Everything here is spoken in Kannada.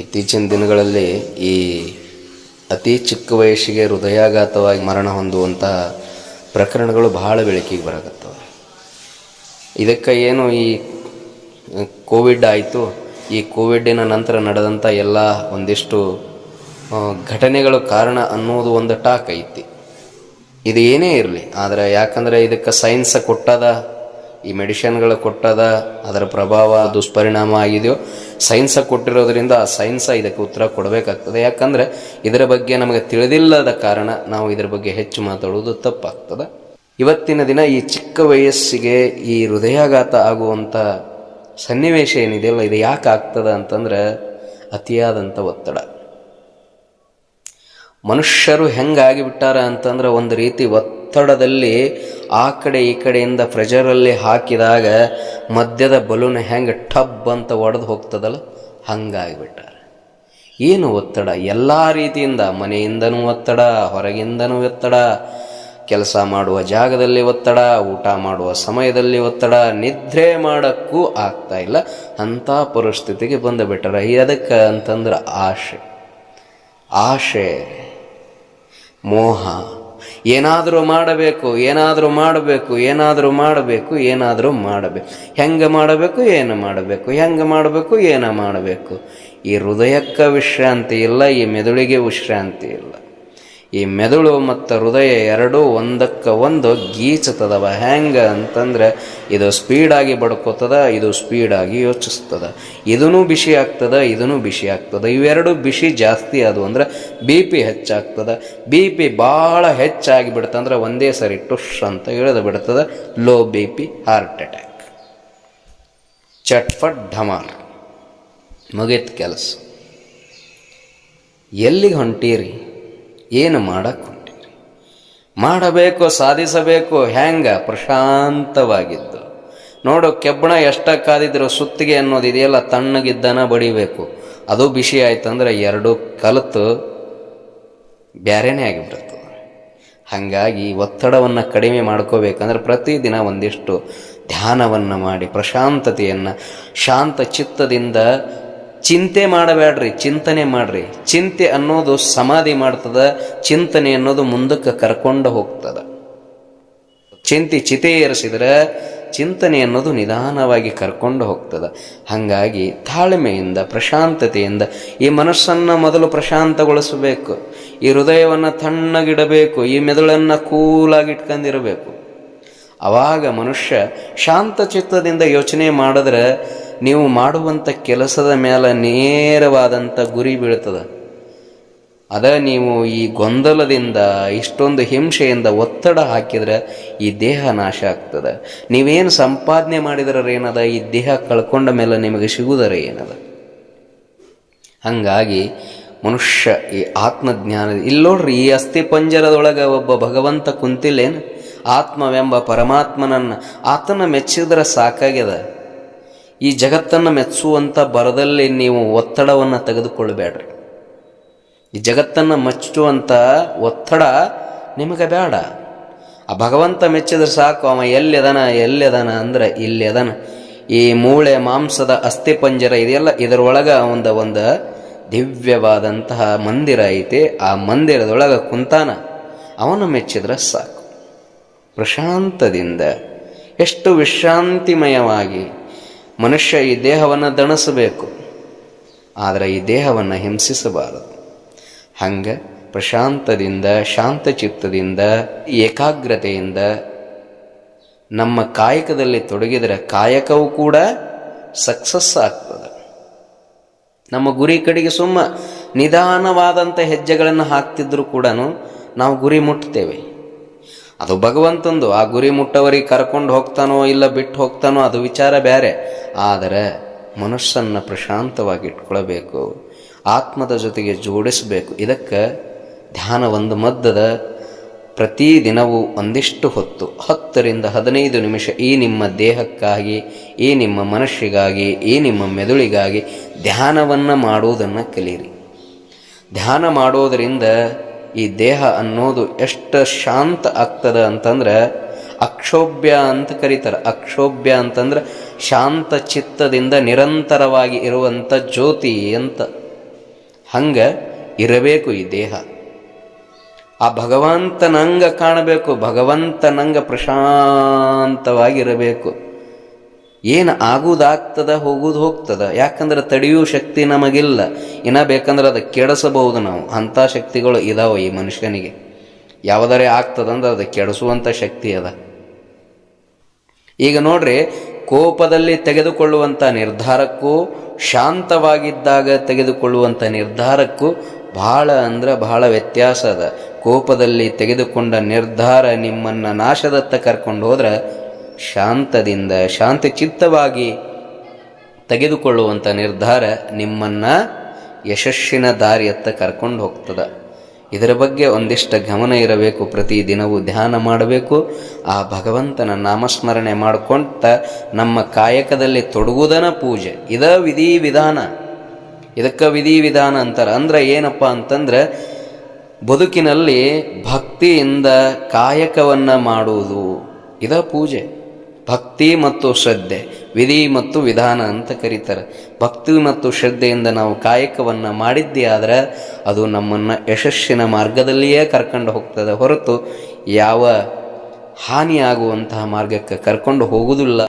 ಇತ್ತೀಚಿನ ದಿನಗಳಲ್ಲಿ ಈ ಅತಿ ಚಿಕ್ಕ ವಯಸ್ಸಿಗೆ ಹೃದಯಾಘಾತವಾಗಿ ಮರಣ ಹೊಂದುವಂತಹ ಪ್ರಕರಣಗಳು ಬಹಳ ಬೆಳಕಿಗೆ ಬರಕತ್ತವೆ. ಇದಕ್ಕೆ ಏನು ಈ ಕೋವಿಡ್ ಆಯಿತು. ಈ ಕೋವಿಡ್ಡಿನ ನಂತರ ನಡೆದಂಥ ಎಲ್ಲ ಒಂದಿಷ್ಟು ಘಟನೆಗಳು ಕಾರಣ ಅನ್ನೋದು ಒಂದು ಟಾಕ್ ಐತಿ. ಇದು ಏನೇ ಇರಲಿ, ಆದರೆ ಯಾಕಂದರೆ ಇದಕ್ಕೆ ಸೈನ್ಸ್ ಕೊಟ್ಟದ ಈ ಮೆಡಿಷನ್ಗಳು ಕೊಟ್ಟದ, ಅದರ ಪ್ರಭಾವ ದುಷ್ಪರಿಣಾಮ ಆಗಿದೆಯೋ, ಸೈನ್ಸ ಕೊಟ್ಟಿರೋದ್ರಿಂದ ಆ ಸೈನ್ಸ ಇದಕ್ಕೆ ಉತ್ತರ ಕೊಡಬೇಕಾಗ್ತದೆ. ಯಾಕಂದರೆ ಇದರ ಬಗ್ಗೆ ನಮಗೆ ತಿಳಿದಿಲ್ಲದ ಕಾರಣ ನಾವು ಇದರ ಬಗ್ಗೆ ಹೆಚ್ಚು ಮಾತಾಡುವುದು ತಪ್ಪಾಗ್ತದೆ. ಇವತ್ತಿನ ದಿನ ಈ ಚಿಕ್ಕ ವಯಸ್ಸಿಗೆ ಈ ಹೃದಯಾಘಾತ ಆಗುವಂಥ ಸನ್ನಿವೇಶ ಏನಿದೆಯಲ್ಲ ಇದು ಯಾಕೆ ಆಗ್ತದೆ ಅಂತಂದ್ರೆ ಅತಿಯಾದಂಥ ಒತ್ತಡ. ಮನುಷ್ಯರು ಹೆಂಗಾಗಿ ಬಿಟ್ಟಾರ ಅಂತಂದ್ರೆ ಒಂದು ರೀತಿ ಒತ್ತಡದಲ್ಲಿ ಆ ಕಡೆ ಈ ಕಡೆಯಿಂದ ಪ್ರೆಷರಲ್ಲಿ ಹಾಕಿದಾಗ ಮಧ್ಯದ ಬಲೂನ್ ಹೆಂಗೆ ಟಬ್ ಅಂತ ಒಡೆದು ಹೋಗ್ತದಲ್ಲ? ಹಂಗಾಗಿಬಿಟ್ಟಾರೆ. ಏನು ಒತ್ತಡ? ಎಲ್ಲ ರೀತಿಯಿಂದ, ಮನೆಯಿಂದನೂ ಒತ್ತಡ, ಹೊರಗಿಂದನೂ ಒತ್ತಡ, ಕೆಲಸ ಮಾಡುವ ಜಾಗದಲ್ಲಿ ಒತ್ತಡ, ಊಟ ಮಾಡುವ ಸಮಯದಲ್ಲಿ ಒತ್ತಡ, ನಿದ್ರೆ ಮಾಡೋಕ್ಕೂ ಆಗ್ತಾ ಇಲ್ಲ. ಅಂಥ ಪರಿಸ್ಥಿತಿಗೆ ಬಂದು ಬಿಟ್ಟಾರ. ಅದಕ್ಕೆ ಅಂತಂದ್ರೆ ಆಶೆ. ಆಶೆ, ಮೋಹ. ಏನಾದರೂ ಮಾಡಬೇಕು ಏನಾದರೂ ಮಾಡಬೇಕು ಏನಾದರೂ ಮಾಡಬೇಕು ಏನಾದರೂ ಮಾಡಬೇಕು. ಹೆಂಗೆ ಮಾಡಬೇಕು, ಏನು ಮಾಡಬೇಕು. ಹೆಂಗೆ ಮಾಡಬೇಕು, ಏನು ಮಾಡಬೇಕು. ಈ ಹೃದಯಕ್ಕೆ ವಿಶ್ರಾಂತಿ ಇಲ್ಲ, ಈ ಮೆದುಳಿಗೆ ವಿಶ್ರಾಂತಿ ಇಲ್ಲ. ಈ ಮೆದುಳು ಮತ್ತು ಹೃದಯ ಎರಡೂ ಒಂದಕ್ಕೆ ಒಂದು ಗೀಚತದವ ಹೆಂಗೆ ಅಂತಂದ್ರೆ ಇದು ಸ್ಪೀಡಾಗಿ ಬಡ್ಕೋತದ, ಇದು ಸ್ಪೀಡಾಗಿ ಯೋಚಿಸ್ತದ. ಇದೂ ಬಿಸಿ ಆಗ್ತದ ಇದೂ ಬಿಸಿ ಆಗ್ತದ. ಇವೆರಡು ಬಿಸಿ ಜಾಸ್ತಿ ಅದು ಅಂದ್ರೆ ಬಿ ಪಿ ಹೆಚ್ಚಾಗ್ತದ. ಬಿ ಪಿ ಭಾಳ ಹೆಚ್ಚಾಗಿ ಬಿಡ್ತಂದ್ರೆ ಒಂದೇ ಸರಿ ಟುಷ್ ಅಂತ ಇಳಿದು ಬಿಡ್ತದ. Low B P heart attack ಚಟ್ಫಟ್ ಢಮಾರ್ ಮುಗಿತ್ ಕೆಲಸ. ಎಲ್ಲಿಗೆ ಹೊಂಟೀರಿ? ಏನು ಮಾಡಕ್ಕೆ ಮಾಡಬೇಕು, ಸಾಧಿಸಬೇಕು ಹ್ಯಾಂಗ ಪ್ರಶಾಂತವಾಗಿದ್ದು. ನೋಡು, ಕೆಬ್ಬಣ ಎಷ್ಟ ಕಾದಿದ್ರು ಸುತ್ತಿಗೆ ಅನ್ನೋದು ಇದೆಯಲ್ಲ ತಣ್ಣಗಿದ್ದನ ಬಡಿಬೇಕು. ಅದು ಬಿಸಿ ಆಯ್ತಂದ್ರೆ ಎರಡು ಕಲಿತು ಬ್ಯಾರೇನೇ ಆಗಿಬಿಡ್ತದೆ. ಹಾಗಾಗಿ ಒತ್ತಡವನ್ನು ಕಡಿಮೆ ಮಾಡ್ಕೋಬೇಕಂದ್ರೆ ಪ್ರತಿದಿನ ಒಂದಿಷ್ಟು ಧ್ಯಾನವನ್ನು ಮಾಡಿ, ಪ್ರಶಾಂತತೆಯನ್ನು, ಶಾಂತ ಚಿತ್ತದಿಂದ ಚಿಂತೆ ಮಾಡಬೇಡ್ರಿ, ಚಿಂತನೆ ಮಾಡ್ರಿ. ಚಿಂತೆ ಅನ್ನೋದು ಸಮಾಧಿ ಮಾಡ್ತದ, ಚಿಂತನೆ ಅನ್ನೋದು ಮುಂದಕ್ಕೆ ಕರ್ಕೊಂಡು ಹೋಗ್ತದ. ಚಿಂತೆ ಚಿತೆ ಏರಿಸಿದ್ರೆ ಚಿಂತನೆ ಅನ್ನೋದು ನಿಧಾನವಾಗಿ ಕರ್ಕೊಂಡು ಹೋಗ್ತದ. ಹಾಗಾಗಿ ತಾಳ್ಮೆಯಿಂದ, ಪ್ರಶಾಂತತೆಯಿಂದ ಈ ಮನಸ್ಸನ್ನು ಮೊದಲು ಪ್ರಶಾಂತಗೊಳಿಸಬೇಕು. ಈ ಹೃದಯವನ್ನು ತಣ್ಣಗಿಡಬೇಕು, ಈ ಮೆದುಳನ್ನು ಕೂಲಾಗಿ ಇಟ್ಕೊಂಡಿರಬೇಕು ಅವಾಗ ಮನುಷ್ಯ ಶಾಂತ ಚಿತ್ತದಿಂದ ಯೋಚನೆ ಮಾಡಿದ್ರೆ ನೀವು ಮಾಡುವಂಥ ಕೆಲಸದ ಮೇಲೆ ನೇರವಾದಂಥ ಗುರಿ ಬೀಳ್ತದೆ. ಅದ ನೀವು ಈ ಗೊಂದಲದಿಂದ, ಇಷ್ಟೊಂದು ಹಿಂಸೆಯಿಂದ ಒತ್ತಡ ಹಾಕಿದ್ರೆ ಈ ದೇಹ ನಾಶ ಆಗ್ತದೆ. ನೀವೇನು ಸಂಪಾದನೆ ಮಾಡಿದ್ರೆ ಏನದ? ಈ ದೇಹ ಕಳ್ಕೊಂಡ ಮೇಲೆ ನಿಮಗೆ ಸಿಗುವುದರ ಏನದ? ಹಂಗಾಗಿ ಮನುಷ್ಯ ಈ ಆತ್ಮಜ್ಞಾನ ಇಲ್ಲಿ ನೋಡ್ರಿ ಈ ಅಸ್ಥಿ ಪಂಜರದೊಳಗೆ ಒಬ್ಬ ಭಗವಂತ ಕುಂತಿಲ್ಲೇನು? ಆತ್ಮವೆಂಬ ಪರಮಾತ್ಮನನ್ನು ಆತನ ಮೆಚ್ಚಿದ್ರೆ ಸಾಕಾಗ್ಯದ. ಈ ಜಗತ್ತನ್ನು ಮೆಚ್ಚುವಂಥ ಬರದಲ್ಲಿ ನೀವು ಒತ್ತಡವನ್ನು ತೆಗೆದುಕೊಳ್ಳಬೇಡ್ರಿ. ಈ ಜಗತ್ತನ್ನು ಮೆಚ್ಚುವಂಥ ಒತ್ತಡ ನಿಮಗೆ ಬೇಡ. ಆ ಭಗವಂತ ಮೆಚ್ಚಿದ್ರೆ ಸಾಕು, ಅವ ಎಲ್ಲಿದನ ಎಲ್ಲಿದನ ಅಂದ್ರೆ ಇಲ್ಲಿ ಅದಾನ ಈ ಮೂಳೆ ಮಾಂಸದ ಅಸ್ಥಿಪಂಜರ ಇದೆಯಲ್ಲ, ಇದರೊಳಗೆ ಒಂದು ಒಂದು ದಿವ್ಯವಾದಂತಹ ಮಂದಿರ ಐತಿ, ಆ ಮಂದಿರದೊಳಗೆ ಕುಂತಾನ, ಅವನು ಮೆಚ್ಚಿದ್ರೆ ಸಾಕು. ಪ್ರಶಾಂತದಿಂದ, ಎಷ್ಟು ವಿಶ್ರಾಂತಿಮಯವಾಗಿ ಮನುಷ್ಯ ಈ ದೇಹವನ್ನು ದಣಸಬೇಕು. ಆದರೆ ಈ ದೇಹವನ್ನು ಹಿಂಸಿಸಬಾರದು. ಹಂಗೆ ಪ್ರಶಾಂತದಿಂದ, ಶಾಂತಚಿತ್ತದಿಂದ, ಏಕಾಗ್ರತೆಯಿಂದ ನಮ್ಮ ಕಾಯಕದಲ್ಲಿ ತೊಡಗಿದರೆ ಕಾಯಕವು ಕೂಡ ಸಕ್ಸಸ್ ಆಗ್ತದೆ. ನಮ್ಮ ಗುರಿ ಕಡೆಗೆ ಸುಮ್ಮ ನಿಧಾನವಾದಂಥ ಹೆಜ್ಜೆಗಳನ್ನು ಹಾಕ್ತಿದ್ರು ಕೂಡ ನಾವು ಗುರಿ ಮುಟ್ತೇವೆ. ಅದು ಭಗವಂತಂದು, ಆ ಗುರಿ ಮುಟ್ಟವರಿಗೆ ಕರ್ಕೊಂಡು ಹೋಗ್ತಾನೋ ಇಲ್ಲ ಬಿಟ್ಟು ಹೋಗ್ತಾನೋ ಅದು ವಿಚಾರ ಬೇರೆ. ಆದರೆ ಮನಸ್ಸನ್ನು ಪ್ರಶಾಂತವಾಗಿ ಇಟ್ಕೊಳ್ಬೇಕು ಆತ್ಮದ ಜೊತೆಗೆ ಜೋಡಿಸಬೇಕು. ಇದಕ್ಕೆ ಧ್ಯಾನ ಒಂದು ಮದ್ದದ ಪ್ರತಿ ದಿನವೂ ಒಂದಿಷ್ಟು ಹೊತ್ತು. ಹತ್ತರಿಂದ ಹದಿನೈದು ನಿಮಿಷ ಈ ನಿಮ್ಮ ದೇಹಕ್ಕಾಗಿ, ಈ ನಿಮ್ಮ ಮನಸ್ಸಿಗಾಗಿ, ಈ ನಿಮ್ಮ ಮೆದುಳಿಗಾಗಿ ಧ್ಯಾನವನ್ನು ಮಾಡುವುದನ್ನು ಕಲಿಯಿರಿ. ಧ್ಯಾನ ಮಾಡೋದರಿಂದ ಈ ದೇಹ ಅನ್ನೋದು ಎಷ್ಟು ಶಾಂತ ಆಗ್ತದೆ ಅಂತಂದ್ರೆ ಅಕ್ಷೋಭ್ಯ ಅಂತ ಕರೀತಾರೆ. ಅಕ್ಷೋಭ್ಯ ಅಂತಂದ್ರೆ ಶಾಂತ ಚಿತ್ತದಿಂದ ನಿರಂತರವಾಗಿ ಇರುವಂಥ ಜ್ಯೋತಿ ಅಂತ. ಹಂಗ ಇರಬೇಕು ಈ ದೇಹ. ಆ ಭಗವಂತನಂಗ ಕಾಣಬೇಕು, ಭಗವಂತನಂಗ ಪ್ರಶಾಂತವಾಗಿರಬೇಕು. ಏನು ಆಗುವುದಾಗ್ತದ ಹೋಗುದು ಹೋಗ್ತದ? ಯಾಕಂದ್ರೆ ತಡೆಯುವ ಶಕ್ತಿ ನಮಗಿಲ್ಲ. ಇನ್ನ ಬೇಕಂದ್ರೆ ಅದು ಕೆಡಿಸಬಹುದು ನಾವು. ಅಂಥ ಶಕ್ತಿಗಳು ಇದಾವೆ ಈ ಮನುಷ್ಯನಿಗೆ. ಯಾವುದರೇ ಆಗ್ತದಂದ್ರೆ ಅದು ಕೆಡಿಸುವಂಥ ಶಕ್ತಿ ಅದ. ಈಗ ನೋಡ್ರಿ ಕೋಪದಲ್ಲಿ ತೆಗೆದುಕೊಳ್ಳುವಂಥ ನಿರ್ಧಾರಕ್ಕೂ, ಶಾಂತವಾಗಿದ್ದಾಗ ತೆಗೆದುಕೊಳ್ಳುವಂಥ ನಿರ್ಧಾರಕ್ಕೂ ಬಹಳ ಅಂದ್ರೆ ಬಹಳ ವ್ಯತ್ಯಾಸ ಅದ. ಕೋಪದಲ್ಲಿ ತೆಗೆದುಕೊಂಡ ನಿರ್ಧಾರ ನಿಮ್ಮನ್ನು ನಾಶದತ್ತ ಕರ್ಕೊಂಡು ಹೋದ್ರೆ ಶಾಂತದಿಂದ ಶಾಂತಚಿತ್ತವಾಗಿ ತೆಗೆದುಕೊಳ್ಳುವಂಥ ನಿರ್ಧಾರ ನಿಮ್ಮನ್ನು ಯಶಸ್ಸಿನ ದಾರಿಯತ್ತ ಕರ್ಕೊಂಡು ಹೋಗ್ತದೆ. ಇದರ ಬಗ್ಗೆ ಒಂದಿಷ್ಟು ಗಮನ ಇರಬೇಕು. ಪ್ರತಿ ದಿನವೂ ಧ್ಯಾನ ಮಾಡಬೇಕು. ಆ ಭಗವಂತನ ನಾಮಸ್ಮರಣೆ ಮಾಡಿಕೊಂತ ನಮ್ಮ ಕಾಯಕದಲ್ಲಿ ತೊಡಗುವುದನ ಪೂಜೆ. ಇದ ವಿಧಿ ವಿಧಾನ. ಇದಕ್ಕೆ ವಿಧಿ ವಿಧಾನ ಅಂತಾರೆ. ಅಂದ್ರೆ ಏನಪ್ಪ ಅಂತಂದ್ರೆ ಬದುಕಿನಲ್ಲಿ ಭಕ್ತಿಯಿಂದ ಕಾಯಕವನ್ನು ಮಾಡುವುದು. ಇದ ಪೂಜೆ. ಭಕ್ತಿ ಮತ್ತು ಶ್ರದ್ಧೆ. ವಿಧಿ ಮತ್ತು ವಿಧಾನ ಅಂತ ಕರೀತಾರೆ. ಭಕ್ತಿ ಮತ್ತು ಶ್ರದ್ಧೆಯಿಂದ ನಾವು ಕಾಯಕವನ್ನು ಮಾಡಿದ್ದೇ ಆದರೆ ಅದು ನಮ್ಮನ್ನು ಯಶಸ್ಸಿನ ಮಾರ್ಗದಲ್ಲಿಯೇ ಕರ್ಕೊಂಡು ಹೋಗ್ತದೆ ಹೊರತು ಯಾವ ಹಾನಿಯಾಗುವಂತಹ ಮಾರ್ಗಕ್ಕೆ ಕರ್ಕೊಂಡು ಹೋಗುವುದಿಲ್ಲ.